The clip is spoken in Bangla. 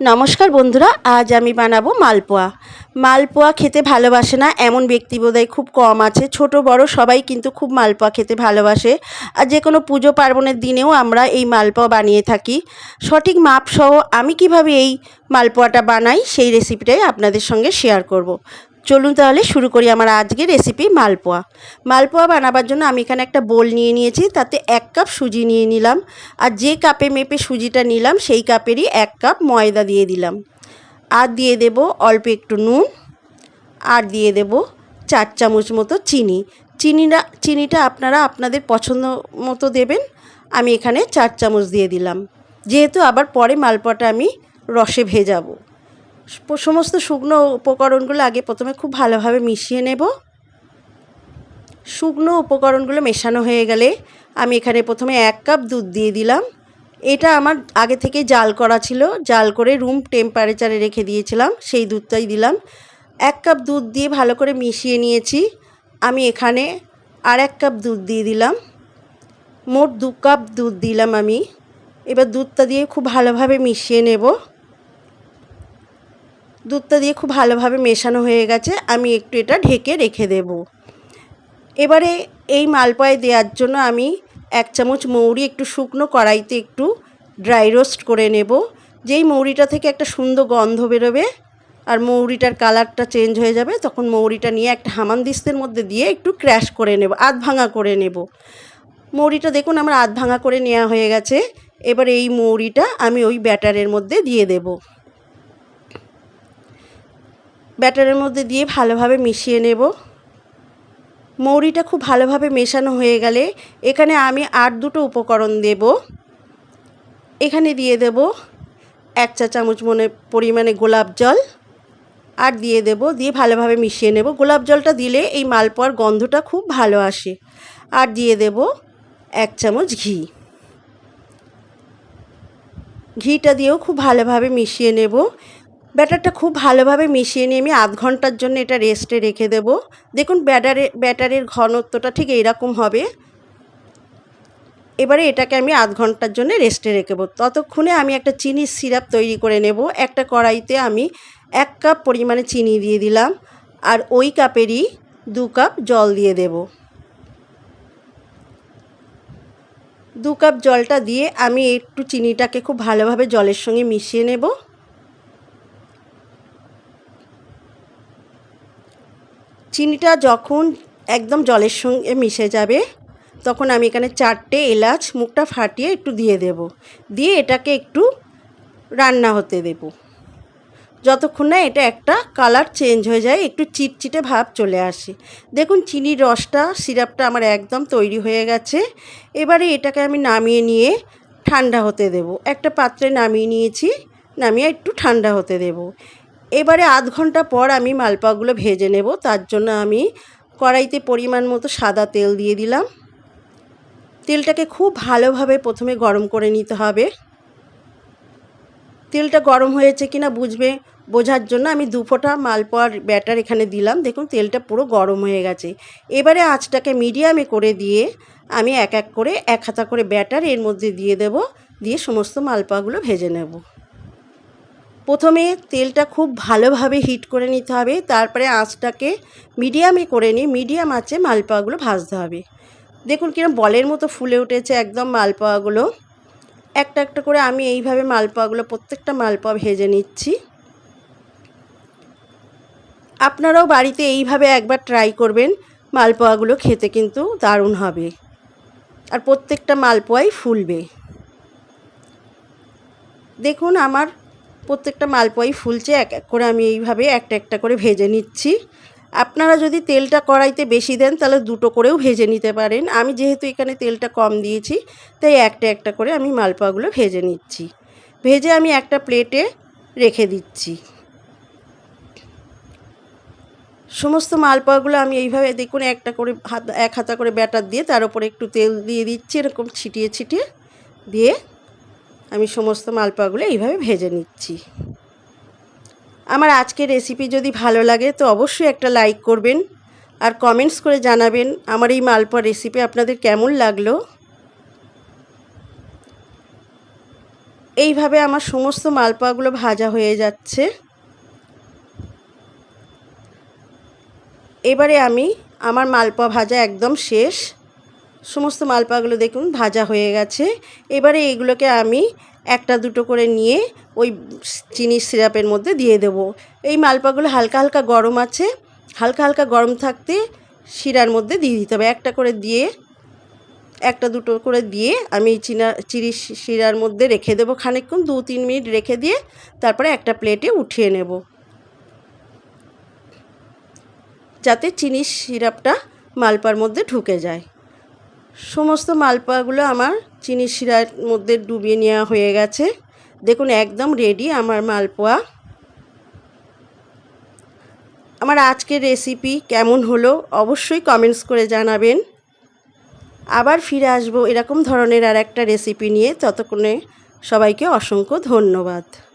নমস্কার বন্ধুরা, আজ আমি বানাবো মালপোয়া। মালপোয়া খেতে ভালোবাসে না, এমন ব্যক্তি বোধহয় খুব কম আছে। ছোট, বড় সবাই কিন্তু খুব মালপোয়া খেতে ভালোবাসে। আর যে কোনো পুজো পার্বণের দিনেও আমরা এই মালপোয়া বানিয়ে থাকি। সঠিক মাপসহ আমি কীভাবে এই মালপোয়াটা বানাই, সেই রেসিপিটাই আপনাদের সঙ্গে শেয়ার করব। চলুন তাহলে শুরু করি আমার আজকের রেসিপি মালপোয়া। মালপোয়া বানাবার জন্য আমি এখানে একটা বোল নিয়ে নিয়েছি, তাতে এক কাপ সুজি নিয়ে নিলাম। আর যে কাপে মেপে সুজিটা নিলাম, সেই কাপেরই এক কাপ ময়দা দিয়ে দিলাম। আর দিয়ে দেব অল্প একটু নুন, আর দিয়ে দেব চার চামচ মতো চিনি। চিনিটা চিনিটা আপনারা আপনাদের পছন্দ মতো দেবেন, আমি এখানে চার চামচ দিয়ে দিলাম। যেহেতু আবার পরে মালপোয়াটা আমি রসে ভেজাবো। সমস্ত শুকনো উপকরণগুলো আগে প্রথমে খুব ভালোভাবে মিশিয়ে নেব। শুকনো উপকরণগুলো মেশানো হয়ে গেলে আমি এখানে প্রথমে এক কাপ দুধ দিয়ে দিলাম। এটা আমার আগে থেকে জাল করা ছিল, জাল করে রুম টেম্পারেচারে রেখে দিয়েছিলাম, সেই দুধটাই দিলাম। এক কাপ দুধ দিয়ে ভালো করে মিশিয়ে নিয়েছি। আমি এখানে আর এক কাপ দুধ দিয়ে দিলাম। মোট দু কাপ দুধ দিলাম আমি। এবার দুধটা দিয়ে খুব ভালোভাবে মিশিয়ে নেব। দুধটা দিয়ে খুব ভালোভাবে মেশানো হয়ে গেছে, আমি একটু এটা ঢেকে রেখে দেব। এবারে এই মালপোয়ায় দেওয়ার জন্য আমি এক চামচ মৌরি, একটু শুকনো কড়াইতে একটু ড্রাই রোস্ট করে নেব। যেই মৌরিটা থেকে একটা সুন্দর গন্ধ বেরোবে আর মৌরিটার কালারটা চেঞ্জ হয়ে যাবে, তখন মৌরিটা নিয়ে একটা হামানদিস্তের মধ্যে দিয়ে একটু ক্র্যাশ করে নেব, আধ ভাঙা করে নেব। মৌরিটা দেখুন আমার আধ ভাঙা করে নেওয়া হয়ে গেছে, এবার এই মৌরিটা আমি ওই ব্যাটারের মধ্যে দিয়ে দেবো। ব্যাটারের মধ্যে দিয়ে ভালোভাবে মিশিয়ে নেব। মৌরিটা খুব ভালোভাবে মেশানো হয়ে গেলে এখানে আমি আর দুটো উপকরণ দেব। এখানে দিয়ে দেব এক চা চামচ মনে পরিমাণে গোলাপ জল। আর দিয়ে দেব, দিয়ে ভালোভাবে মিশিয়ে নেব। গোলাপ জলটা দিলে এই মালপোয়ার গন্ধটা খুব ভালো আসে। আর দিয়ে দেব এক চামচ ঘি। ঘিটা দিয়েও খুব ভালোভাবে মিশিয়ে নেব। ব্যাটারটা খুব ভালোভাবে মিশিয়ে নিয়ে আমি আধ ঘণ্টার জন্য এটা রেস্টে রেখে দেব। দেখুন, ব্যাটারে, ব্যাটারের ঘনত্বটা ঠিক এইরকম হবে। এবারে এটাকে আমি আধ ঘণ্টার জন্য রেস্টে রেখেব ততক্ষণে আমি একটা চিনির সিরাপ তৈরি করে নেব। একটা কড়াইতে আমি এক কাপ পরিমাণে চিনি দিয়ে দিলাম আর ওই কাপেরই দু কাপ জল দিয়ে দেব। দু কাপ জলটা দিয়ে আমি একটু চিনিটাকে খুব ভালোভাবে জলের সঙ্গে মিশিয়ে নেব। চিনিটা যখন একদম জলের সঙ্গে মিশে যাবে, তখন আমি এখানে চারটে এলাচ মুখটা ফাটিয়ে একটু দিয়ে দেব। দিয়ে এটাকে একটু রান্না হতে দেব। যতক্ষণ না এটা একটা কালার চেঞ্জ হয়ে যায়, একটু চিটচিটে ভাব চলে আসে। দেখুন, চিনির রসটা, সিরাপটা আমার একদম তৈরি হয়ে গেছে। এবারে এটাকে আমি নামিয়ে নিয়ে ঠান্ডা হতে দেব। একটা পাত্রে নামিয়ে নিয়েছি, নামিয়ে একটু ঠান্ডা হতে দেব। এবারে আধ ঘণ্টা পর আমি মালপাগুলো ভেজে নেব, তার জন্য আমি কড়াইতে পরিমাণ মতো সাদা তেল দিয়ে দিলাম। তেলটাকে খুব ভালোভাবে প্রথমে গরম করে নিতে হবে। তেলটা গরম হয়েছে কিনা বুঝবে, বোঝার জন্য আমি দু ফোঁটা মালপোয়ার ব্যাটার এখানে দিলাম। দেখুন, তেলটা পুরো গরম হয়ে গেছে। এবারে আঁচটাকে মিডিয়ামে করে দিয়ে আমি এক এক করে এক হাতা করে ব্যাটার এর মধ্যে দিয়ে দেব, দিয়ে সমস্ত মালপোয়াগুলো ভেজে নেব। প্রথমে তেলটা খুব ভালোভাবে হিট করে নিতে হবে, তারপরে আঁচটাকে মিডিয়ামে করে নিয়ে মিডিয়াম আঁচে মালপোয়াগুলো ভাজতে হবে। দেখুন কিরম বলের মতো ফুলে উঠেছে একদম মালপোয়াগুলো। একটা একটা করে আমি এইভাবে মালপোয়াগুলো, প্রত্যেকটা মালপোয়া ভেজে নিচ্ছি। আপনারাও বাড়িতে এইভাবে একবার ট্রাই করবেন, মালপোয়াগুলো খেতে কিন্তু দারুণ হবে। আর প্রত্যেকটা মালপোয়াই ফুলবে। দেখুন আমার প্রত্যেকটা মালপোয়াই ফুলছে, এক এক করে আমি এইভাবে একটা একটা করে ভেজে নিচ্ছি। আপনারা যদি তেলটা কড়াইতে বেশি দেন, তাহলে দুটো করেও ভেজে নিতে পারেন। আমি যেহেতু এখানে তেলটা কম দিয়েছি, তাই একটা একটা করে আমি মালপোয়াগুলো ভেজে নিচ্ছি। ভেজে আমি একটা প্লেটে রেখে দিচ্ছি। সমস্ত মালপোয়াগুলো আমি এইভাবে দেখুন, একটা করে হাত, এক হাতা করে ব্যাটার দিয়ে তার উপরে একটু তেল দিয়ে দিচ্ছি, এরকম ছিটিয়ে ছিটিয়ে দিয়ে আমি সমস্ত মালপোয়াগুলো এইভাবে ভেজে নিচ্ছি। আমার আজকের রেসিপি যদি ভালো লাগে তো অবশ্যই একটা লাইক করবেন আর কমেন্টস করে জানাবেন আমার এই মালপোয়া রেসিপি আপনাদের কেমন লাগল। এইভাবে আমার সমস্ত মালপোয়াগুলো ভাজা হয়ে যাচ্ছে। এবারে আমি আমার মালপোয়া ভাজা একদম শেষ। সমস্ত মালপাগুলো দেখুন, ভাজা হয়ে গেছে। এবারে এগুলোকে আমি একটা দুটো করে নিয়ে ওই চিনির সিরাপের মধ্যে দিয়ে দেব। এই মালপাগুলো হালকা হালকা গরম আছে। হালকা হালকা গরম থাকতে শিরার মধ্যে দিয়ে দিতে হবে। একটা করে দিয়ে, একটা দুটো করে দিয়ে আমি চিনা, চিনি শিরার মধ্যে রেখে দেবো খানিকক্ষণ, দু তিন মিনিট রেখে দিয়ে তারপরে একটা প্লেটে উঠিয়ে নেব। যাতে চিনির সিরাপটা মালপার মধ্যে ঢুকে যায়। সমস্ত মালপোয়াগুলো আমার চিনি শিরার মধ্যে ডুবিয়ে নেওয়া হয়ে গেছে। দেখুন, একদম রেডি আমার মালপোয়া। আমার আজকের রেসিপি কেমন হলো অবশ্যই কমেন্টস করে জানাবেন। আবার ফিরে আসব এরকম ধরনের আর একটা রেসিপি নিয়ে। ততক্ষণে সবাইকে অসংখ্য ধন্যবাদ।